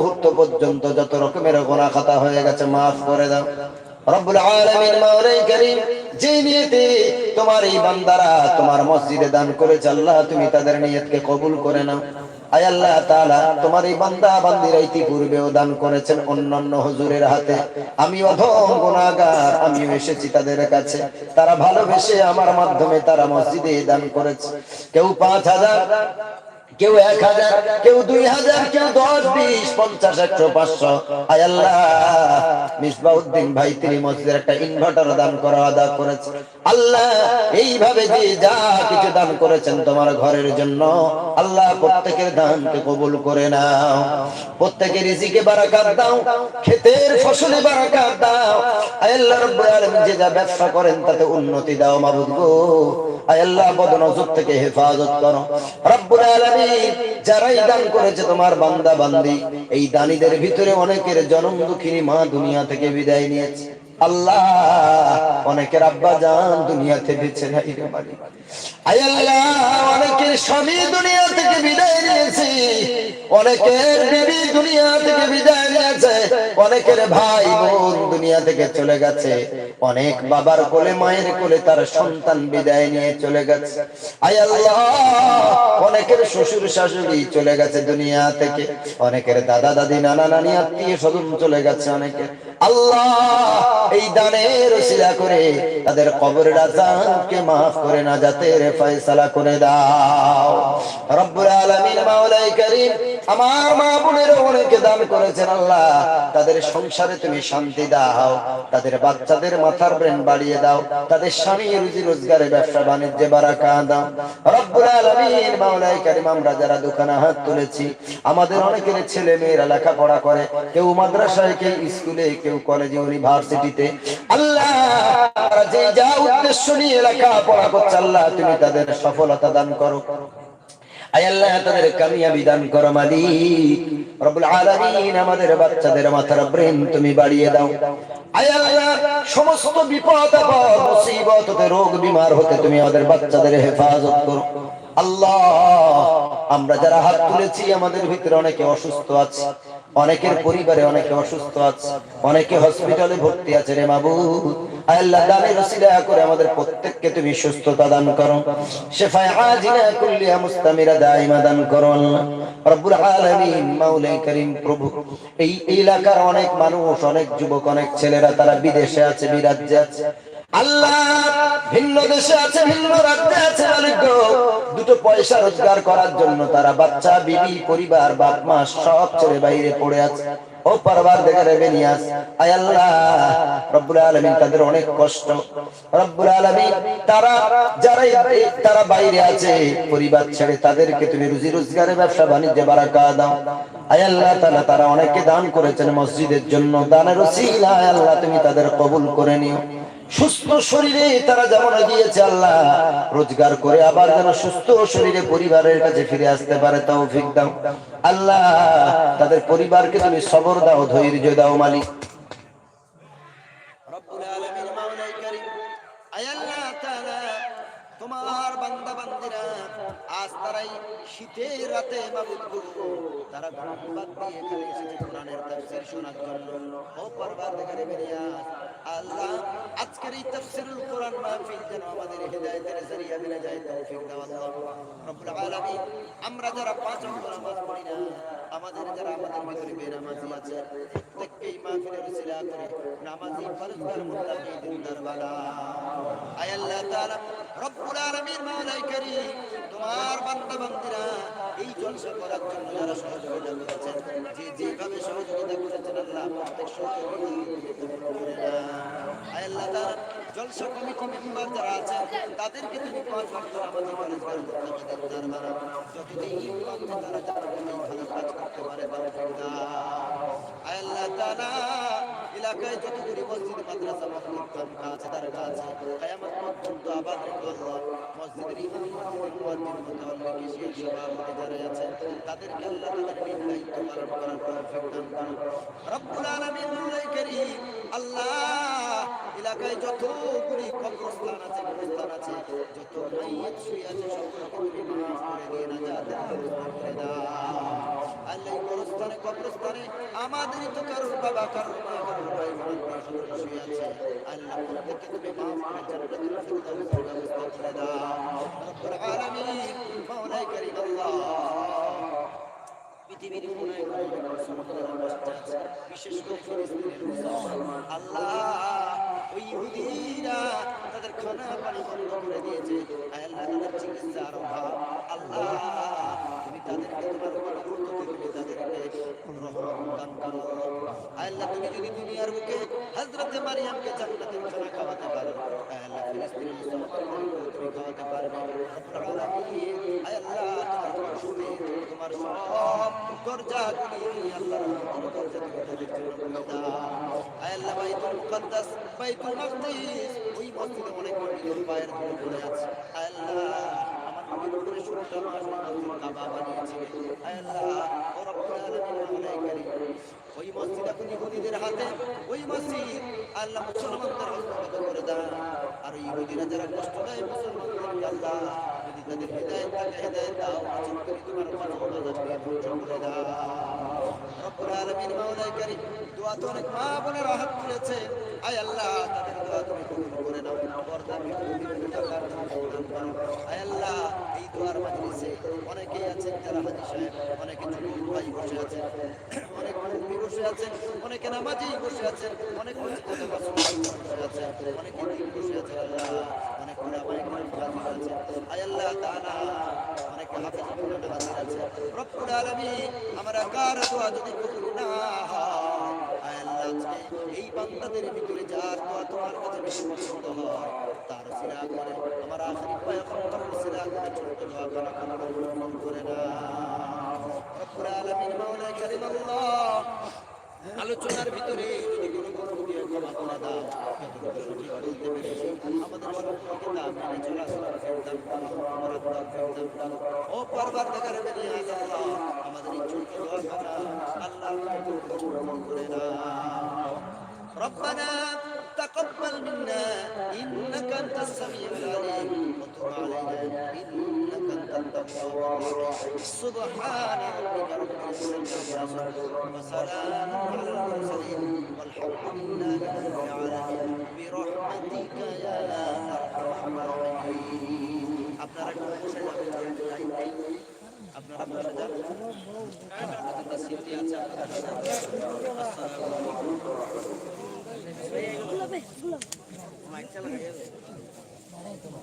মুহূর্ত পর্যন্ত যত রকমের গোনা খাতা হয়ে গেছে, মাফ করে দাও। করেছেন অন্যান্য হুজুরের হাতে। এসেছি তাদের কাছে। তারা ভালোবেসে আমার মাধ্যমে তারা মসজিদে দান করেছে। কেউ পাঁচ হাজার কেউ এক হাজার, কেউ দুই হাজার, কেউ দশ, বিশ, পঞ্চাশ, একশো, পাঁচশো। আয় আল্লাহ, মিসবাউদ্দিন ভাই, তিনি মসজিদের একটা ইনভার্টার দান করা আদা করেছে। আল্লাহ, এইভাবে যে যা কিছু দান করেছেন তোমার ঘরের জন্য, আল্লাহ প্রত্যেকের দানকে কবুল করে নাও। প্রত্যেকের রিজিকে বারাকাত দাও, ক্ষেতের ফসলে বারাকাত দাও। আয় আল্লাহ, রব্বুল আলামিন যে যা ব্যবসা করেন তাতে উন্নতি দাও, মাবুদ গো। আল্লাহ বদনজর থেকে হেফাজত করো। রব্বুল আলামিন যারাই দান করেছে তোমার বান্দা বান্দি এই দানীদের ভিতরে অনেকের জনম দুঃখিনী মা দুনিয়া থেকে বিদায় নিয়েছে। আল্লাহ, অনেকের অনেকের অনেকের অনেকের ভাই বোন দুনিয়া থেকে চলে গেছে। অনেক বাবার কোলে, মায়ের কোলে তার সন্তান বিদায় নিয়ে চলে গেছে। আয় আল্লাহ, অনেকের শ্বশুর শাশুড়ি চলে গেছে দুনিয়া থেকে। অনেকের দাদা দাদি, নানা নানি, আত্মীয় স্বজন চলে গেছে অনেকে আল্লাহ এই দানের ওসিলা করে তাদের কবরের আজানকে মাফ করে না, যাতে রে ফয়সালা করে দাও। রব্বুল আলামিন মাওলাই করিম আমার মা বোনের অনেকে দান করেছেন, আল্লাহ, তাদের সংসারে তুমি শান্তি দাও, তাদের বাচ্চাদের মাথার ব্রেন বাড়িয়ে দাও, তাদের স্বামী রুজি রোজগারে ব্যবসা বাণিজ্যে বারাকা দাও। আমাদের অনেকের ছেলে মেয়েরা করে, কেউ মাদ্রাসায়, কেউ স্কুলে, কেউ কলেজে আল্লাহ যে উদ্দেশ্য নিয়ে আল্লাহ, তুমি তাদের সফলতা দান করো। আয় আল্লাহ, তাদের কামিয়াবি দান করো মালিক। রব্বুল আমাদের বাচ্চাদের মাথার ব্রেন তুমি বাড়িয়ে দাও। আয় সমস্ত বিপদ আপদ রোগ, বিমার হতে তুমি আমাদের বাচ্চাদের হেফাজত করো। আল্লাহ, আমরা যারা হাত তুলেছি, আমাদের ভিতরে অনেকে অসুস্থ আছে, অনেকের পরিবারে অনেকে অসুস্থ আছে, অনেকে হসপিটালে ভর্তি আছে রে মাবু এই এলাকার অনেক মানুষ, অনেক যুবক, অনেক ছেলেরা তারা বিদেশে আছে বিরাজ্যে আছে। আল্লাহ ভিন্ন দেশে আছে, ভিন্ন রাজ্যে আছে দুটো পয়সা রোজগার করার জন্য তারা বাচ্চা, বিবি, পরিবার, বাপ, মা সব ছেড়ে বাইরে পড়ে আছে। ও পারবার দেখে রেবে নিয়াস আয় আল্লাহ, রব্বুল আলামিন তাদের অনেক কষ্ট। রব্বুল আলামিন তারা যারা তারা বাইরে আছে, পরিবার ছেড়ে তাদেরকে তুমি রুজি রোজগারের ব্যবসা, বাণিজ্যে, বারাকা দাও। আয় আল্লাহ তাআলা, তারা অনেকে দান করেছেন মসজিদের জন্য। দানের ওসিলা, আয় আল্লাহ, তুমি তাদের কবুল করে নিও। সুস্থ শরীরে তারা যেমন দিয়েছে আল্লাহ রোজগার করে আবার যেন সুস্থ শরীরে পরিবারের কাছে ফিরে আসতে পারে তাও ফিক দাও। আল্লাহ, তাদের পরিবারকে তুমি সবর দাও, ধৈর্য দাও, মালিক। তোমার বান্দা বান্দিরা আজ তারাই শীতের রাতে তারা ধন্যবাদ দিয়ে এখানে এসেছে কোরআনের শোনার জন্য। ও আল্লাহ, আজকের এই তাফসীরুল কোরআন মাহফিল যেন আমাদের মিলে যায়, তৌফিক দাও আল্লাহ। রব্বুল আলামিন, আমরা যারা পাঁচ ওয়াক্ত নামাজ পড়ি না, আমাদের যারা আমাদের ভিতরে বেনামাজি আছে উসিলা করে নামাজি ফরজগার মুত্তাকি দিনদার বালা আয় আল্লাহ তাআলা, রব্বুল আলামিন মাওলাই করিম, তোমার বান্দা বান্দিরা এই জলসা করার জন্য যারা সহযোগিতা করেছেন, যে যেভাবে সহযোগিতা করেছেন আল্লাহ প্রত্যেক সহযোগিতা আয় আল্লাহ তাআলা, জলসা কমিটি মেম্বার যারা আছেন, তাদেরকে তুমি পাঁচ ওয়াক্ত নামাজি ফরজগার মুত্তাকি দিনদার বালা যতদিন তারা যারা কাজ করতে পারে তৌফিক এলাকায় যতগুলি মসজিদ, মাদ্রাসা মসজিদ খানকা আছে দরগা আছে, কিয়ামত পর্যন্ত আবাদ রেখো আল্লাহ মসজিদের ইমাম, মসজিদের মুয়াজ্জিন মুতাওয়াল্লি সেই সভাপতি যারা আছে, তাদেরকে আল্লাহ তাআলা নিজ দায়িত্ব পালন করার তৌফিক দান করুন। রব্বুল আলামিন মাওলাই করিম, আল্লাহ, এলাকায় যতগুলি কবরস্থান আছে কবরস্থান আছে, যত মাইয়াত শুয়ে আছে, সকলকে মাফ করে দিয়ে না যাতে করে কবরস্থানে আমাদেরই তো কারোর বাবা কারোর মা কারোর ভাই বোন শুয়ে আছে। আল্লাহ প্রত্যেককে তুমি মাফ করে জান্নাতুল ফেরদাউসের ব্যবস্থা করে দাও। রব্বুল আলামিন মাওলাই কারীম আল্লাহ। পৃথিবীর কোনে কোনে মুসলমানদের অবস্থা আছে, বিশেষ করে ফিলিস্তিনের মুসলমান আল্লাহ, ওই ইহুদিরা তাদের খানা পানি বন্ধ করে দিয়েছে। আল্লাহ তাদের চিকিৎসার অভাব। আল্লাহ, তুমি তাদেরকে তোমার অনুগ্রহ তুমি তাদেরকে রহমত দান করো আল্লাহ তুমি যদি দুনিয়ার বুকে হযরতে মারিয়ামকে জান্নাতের খানা খাওয়াতে পারো আল্লাহ ফিলিস্তিনের মুসলমানদেরকে তুমি খাওয়াতে আল্লাহ আলামিন মাওলাই ওই মসজিদ এখন ইহুদিদের হাতে ওই মসজিদ আল্লাহ মুসলমানদের হস্তগত করে দাও আর ইহুদিরা যারা কষ্ট দেয় মুসলমানদেরকে আল্লাহ যদি তাদের হৃদায়ত থাকে হৃদায়ত দাও আচরণ করে তোমার করে দাও রব্বুল আলামিন আল্লাহ দোয়ার মাজলিসে অনেকেই আছেন যারা হাজী সাহেব, অনেকে ছোট ভাই বসে আছেন, অনেক মুরব্বী বসে আছেন, অনেকে নামাজি বসে আছেন, অনেক বসে আছেন, অনেকে বসে আছেন, আল্লাহ, অনেক আছেন আয় আল্লাহ তাআলা, অনেকে হাফেজ হাজির রব্বুল আলামিন, আমরা কার দোয়া যদি কবুল না হয় এই বান্দাদের ভিতরে যার দোয়া তোমার কাছে বেশি পছন্দ হয়। তার সিরা করে আমার আখিরি পয়গম্বর সিরা করে ছোট দোয়া করা কবুল করে না। আলোচনার ভিতরে যদি কোনো কোনো ক্ষমা করে দাও বলতে পেরেছি। আমাদের সকলকে তা মেনে চলা ফেরদান করো আমার আত্মা ফেরদান করো ও পরবার দেখার বেরিয়ে আল্লাহ আমাদের এই ছোট্ট দোয়া করা আল্লাহ তুমি কবুল করে নাও ربنا تقبل منا إنك أنت السميع العليم وتب علينا إنك أنت التواب الرحيم سبحان ربك رب العزة عما يصفون وسلام على المرسلين والحمد لله رب العالمين برحمتك يا أرحم الراحمين আপনারা একটু বসে যাবেন আপনারা বসে যান আপনাদের স্মৃতি আছে আপনাদের আসসালামু আলাইকুম মাইক চালা どうも。